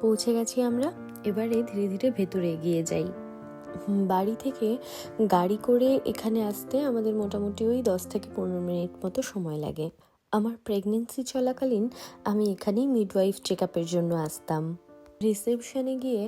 পৌঁছে গেছি আমরা। এবারে ধীরে ধীরে ভেতরে এগিয়ে যাই। বাড়ি থেকে গাড়ি করে এখানে আসতে আমাদের মোটামুটি ওই দশ থেকে পনেরো মিনিট মতো সময় লাগে। আমার প্রেগনেন্সি চলাকালীন আমি এখানেই মিডওয়াইফ চেক আপের জন্য আসতাম। রিসেপশনে গিয়ে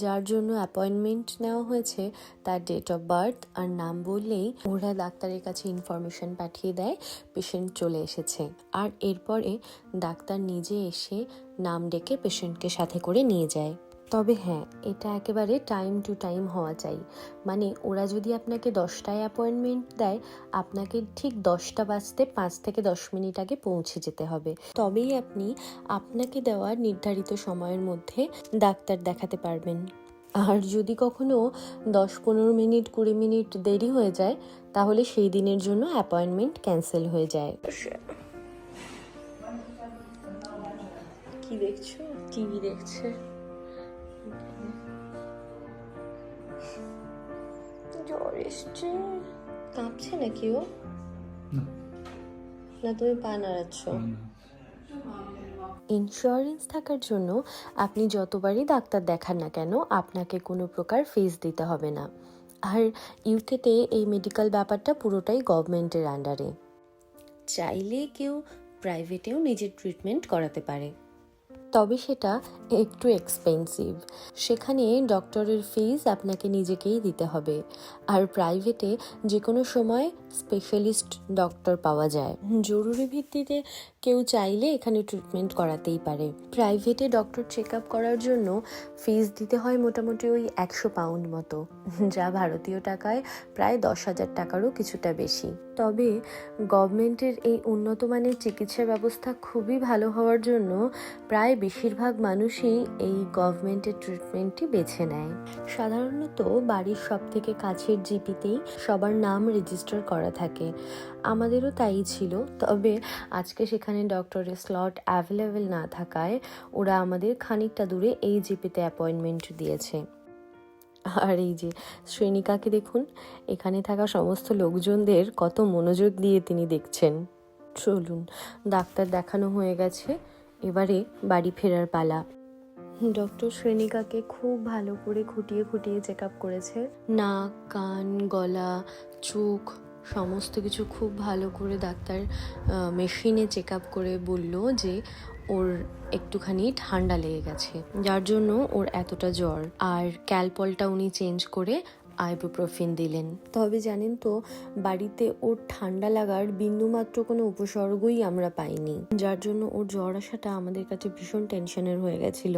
যার জন্য অ্যাপয়েন্টমেন্ট নেওয়া হয়েছে, তার ডেট অফ বার্থ আর নাম বললেই ওরা ডাক্তারের কাছে ইনফরমেশন পাঠিয়ে দেয় পেশেন্ট চলে এসেছে। আর এরপরে ডাক্তার নিজে এসে নাম ডেকে পেশেন্টকে সাথে করে নিয়ে যায়। তবে হ্যাঁ এটা একেবারে টাইম টু টাইম হওয়া চাই। মানে ওরা যদি আপনাকে দশটায় অ্যাপয়েন্টমেন্ট দেয় আপনাকে ঠিক দশটা বাজতে পাঁচ থেকে দশ মিনিট আগে পৌঁছে যেতে হবে। তবেই আপনি আপনাকে দেওয়া নির্ধারিত সময়ের মধ্যে ডাক্তার দেখাতে পারবেন। আর যদি কখনো দশ পনেরো মিনিট কুড়ি মিনিট দেরি হয়ে যায় তাহলে সেই দিনের জন্য অ্যাপয়েন্টমেন্ট ক্যান্সেল হয়ে যায়। কি দেখছ? টিভি দেখছে। জ্বর এসছে। কাঁপছে নাকি ও? না। না তুমি পা নাড়াচ্ছ। ইন্স্যুরেন্স থাকার জন্য আপনি যতবারই ডাক্তার দেখান না কেন আপনাকে কোনো প্রকার ফিস দিতে হবে না। আর ইউকেতে এই মেডিকেল ব্যাপারটা পুরোটাই গভর্নমেন্টের আন্ডারে চাইলে কেউ প্রাইভেটেও নিজের ট্রিটমেন্ট করাতে পারে। তবে সেটা একটু এক্সপেন্সিভ সেখানে ডক্টরের ফিজ আপনাকে নিজেকেই দিতে হবে। আর প্রাইভেটে যে কোনো সময় স্পেশালিস্ট ডক্টর পাওয়া যায়। জরুরি ভিত্তিতে কেউ চাইলে এখানে ট্রিটমেন্ট করাতেই পারে। প্রাইভেটে ডক্টর চেক আপ করার জন্য ফিজ দিতে হয় মোটামুটি ওই একশো পাউন্ড মতো, যা ভারতীয় টাকায় প্রায় দশ হাজার টাকারও কিছুটা বেশি। তবে গভর্নমেন্টের এই উন্নত মানের চিকিৎসা ব্যবস্থা খুবই ভালো হওয়ার জন্য প্রায় বেশিরভাগ মানুষই এই গভর্নমেন্টের ট্রিটমেন্টটি বেছে নেয়। সাধারণত বাড়ির সব থেকে কাছের জিপিতেই সবার নাম রেজিস্টার করা থাকে। আমাদেরও তাই ছিল। তবে আজকে সেখানে ডক্টরের স্লট অ্যাভেলেবেল না থাকায় ওরা আমাদের খানিকটা দূরে এই জিপিতে অ্যাপয়েন্টমেন্ট দিয়েছে। আর এই যে শ্রেণিকাকে দেখুন, এখানে থাকা সমস্ত লোকজনদের কত মনোযোগ দিয়ে তিনি দেখছেন। চলুন, ডাক্তার দেখানো হয়ে গেছে। এবারে বাড়ি ফেরার পালা। ডক্টর শ্রেণিকাকে খুব ভালো করে খুঁটিয়ে খুঁটিয়ে চেক আপ করেছে। নাক কান গলা চোখ সমস্ত কিছু খুব ভালো করে ডাক্তার মেশিনে চেক আপ করে বলল যে ওর একটুখানি ঠান্ডা লেগে গেছে যার জন্য ওর এতটা জ্বর। আর ক্যালপলটা উনি চেঞ্জ করে আইবুপ্রোফিন দিলেন। তবে জানেন তো, বাড়িতে ওর ঠান্ডা লাগার বিন্দুমাত্র কোনো উপসর্গই আমরা পাইনি, যার জন্য ওর জ্বর আসাটা আমাদের কাছে ভীষণ টেনশনের হয়ে গেছিল।